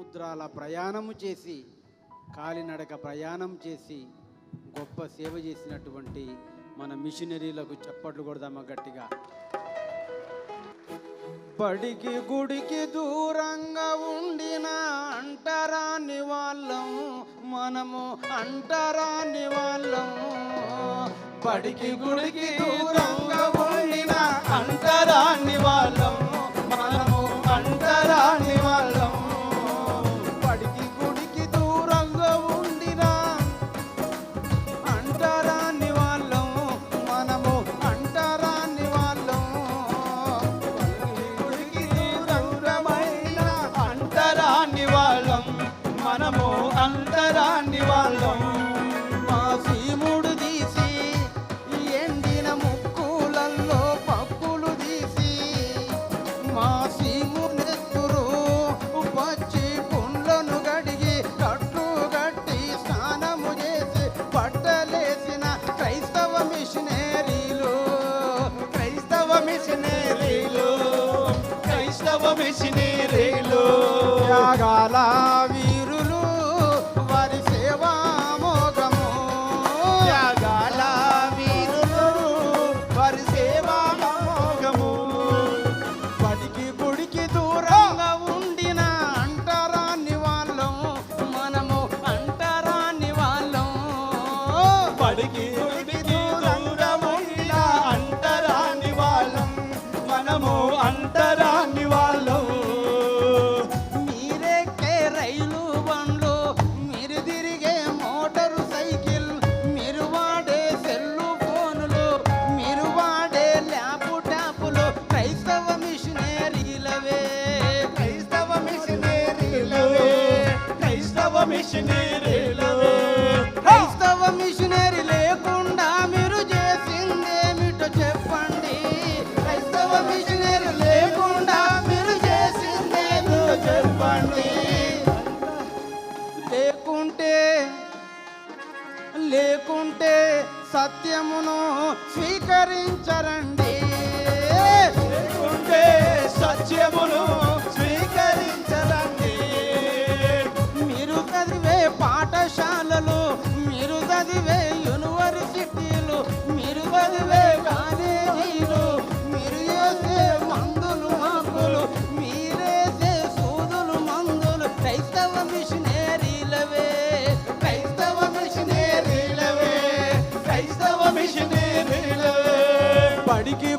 సముద్రాల ప్రయాణము చేసి కాలినడక ప్రయాణం చేసి గొప్ప సేవ చేసినటువంటి మన మిషనరీలకు చప్పట్లు కొడదామా గట్టిగా. బడికి గుడికి దూరంగా ఉండిన అంటరాని వాళ్ళం మనము అంటరాని వాళ్ళం. బడికి గుడికి దూరంగా ఉండిన అంటరాని వాళ్ళం. అంటరాని వాళ్ళం. మా సీముడు తీసి ఎండిన ముక్కులల్లో పప్పులు తీసి మా సీము నెత్తురు పచ్చి పుండ్లను గడిగి కట్టు కట్టి స్నానము చేసి పట్టలేసిన క్రైస్తవ మిషనరీలు క్రైస్తవ మిషనరీలు క్రైస్తవ మిషనరీలు వారి సేవా మోగము. బడికి గుడికి దూరంగా ఉండిన అంటరాని వాళ్ళం మనము అంటరాని వాళ్ళం. పడికి దూరంగా ఉండిన అంటరాని వాళ్ళం మనము అంట లేకుంటే సత్యమును స్వీకరించరండి. पहाड़ी के